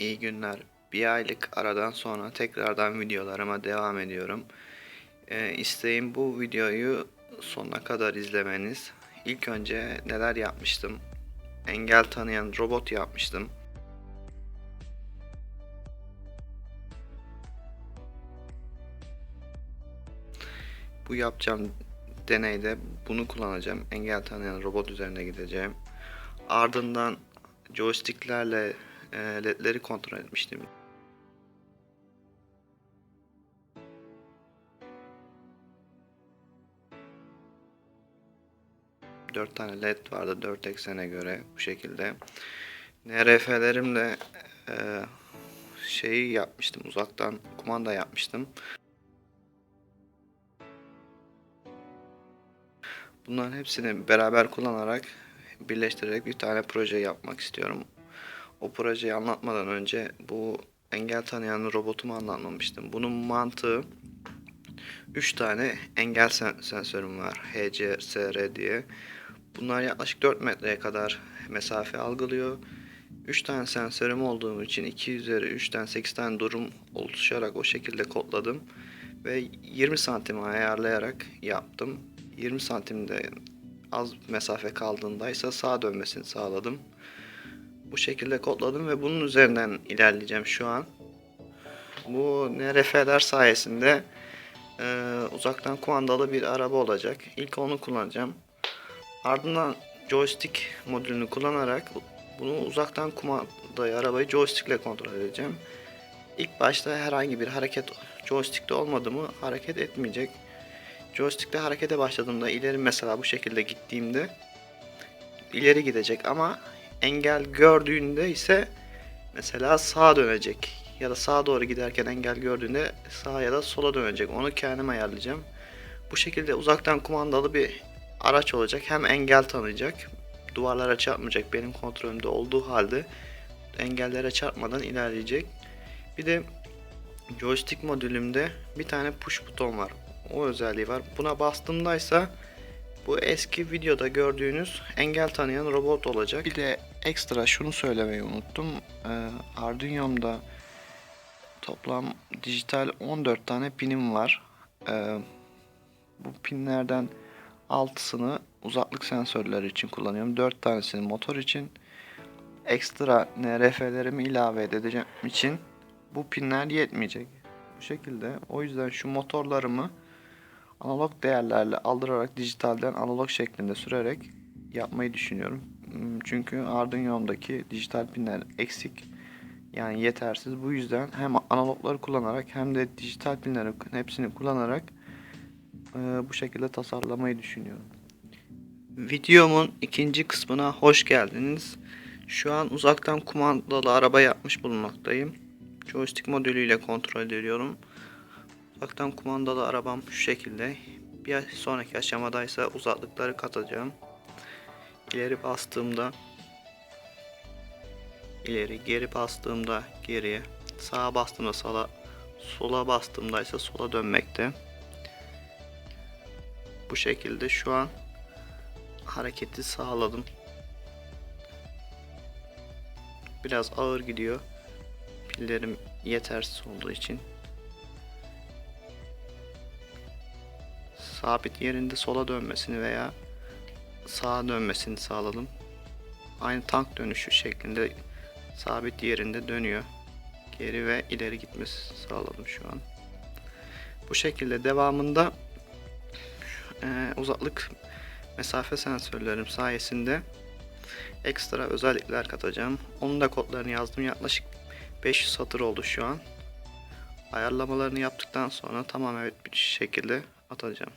İyi günler. Bir aylık aradan sonra tekrardan videolarıma devam ediyorum. Ee, isteğim bu videoyu sonuna kadar izlemeniz. İlk önce neler yapmıştım? Engel tanıyan robot yapmıştım. Bu yapacağım deneyde bunu kullanacağım. Engel tanıyan robot üzerine gideceğim. Ardından joysticklerle ledleri kontrol etmiştim. Dört tane led vardı dört eksene göre bu şekilde. NRF'lerimle e, şeyi yapmıştım uzaktan kumanda yapmıştım. Bunların hepsini beraber kullanarak birleştirerek bir tane proje yapmak istiyorum. O projeyi anlatmadan önce bu engel tanıyan robotumu anlatmamıştım. Bunun mantığı 3 tane engel sen- sensörüm var. HCSR diye. Bunlar yaklaşık 4 metreye kadar mesafe algılıyor. 3 tane sensörüm olduğum için 2 üzeri 3'ten 8 tane durum oluşarak o şekilde kodladım. Ve 20 santim ayarlayarak yaptım. 20 santimde az mesafe kaldığında ise sağa dönmesini sağladım. Bu şekilde kodladım ve bunun üzerinden ilerleyeceğim şu an. Bu NRF'ler sayesinde e, uzaktan kumandalı bir araba olacak. İlk onu kullanacağım. Ardından joystick modülünü kullanarak bunu uzaktan kumandayı arabayı joystick ile kontrol edeceğim. İlk başta herhangi bir hareket joystick'te olmadı mı hareket etmeyecek. Joystick'te harekete başladığımda ileri mesela bu şekilde gittiğimde ileri gidecek ama engel gördüğünde ise mesela sağa dönecek ya da sağa doğru giderken engel gördüğünde sağa ya da sola dönecek. Onu kendim ayarlayacağım. Bu şekilde uzaktan kumandalı bir araç olacak. Hem engel tanıyacak, duvarlara çarpmayacak benim kontrolümde olduğu halde engellere çarpmadan ilerleyecek. Bir de joystick modülümde bir tane push buton var. O özelliği var. Buna bastığımda ise bu eski videoda gördüğünüz engel tanıyan robot olacak. Bir de ekstra şunu söylemeyi unuttum. Ee, Arduino'mda toplam dijital 14 tane pinim var. Ee, bu pinlerden 6'sını uzaklık sensörleri için kullanıyorum. 4 tanesini motor için. Ekstra NRF'lerimi ilave edeceğim için bu pinler yetmeyecek. Bu şekilde. O yüzden şu motorlarımı analog değerlerle aldırarak dijitalden analog şeklinde sürerek yapmayı düşünüyorum. Hmm, Çünkü Arduino'mdaki dijital pinler eksik. Yani yetersiz. Bu yüzden hem analogları kullanarak hem de dijital pinleri hepsini kullanarak e, bu şekilde tasarlamayı düşünüyorum. Videomun ikinci kısmına hoş geldiniz. Şu an uzaktan kumandalı araba yapmış bulunmaktayım. Joystick modülüyle kontrol ediyorum. Uzaktan kumandalı arabam şu şekilde. Bir sonraki aşamadaysa uzaklıkları katacağım. İleri bastığımda ileri, geri bastığımda geriye, sağa bastığımda sola, sola bastığımda ise sola dönmekte. Bu şekilde şu an hareketi sağladım. Biraz ağır gidiyor. Pillerim yetersiz olduğu için. Sabit yerinde sola dönmesini veya sağa dönmesini sağladım. Aynı tank dönüşü şeklinde sabit yerinde dönüyor. Geri ve ileri gitmesi sağladım şu an. Bu şekilde devamında e, uzaklık mesafe sensörlerim sayesinde ekstra özellikler katacağım. Onun da kodlarını yazdım. Yaklaşık 500 satır oldu şu an. Ayarlamalarını yaptıktan sonra tamam evet bir şekilde atacağım.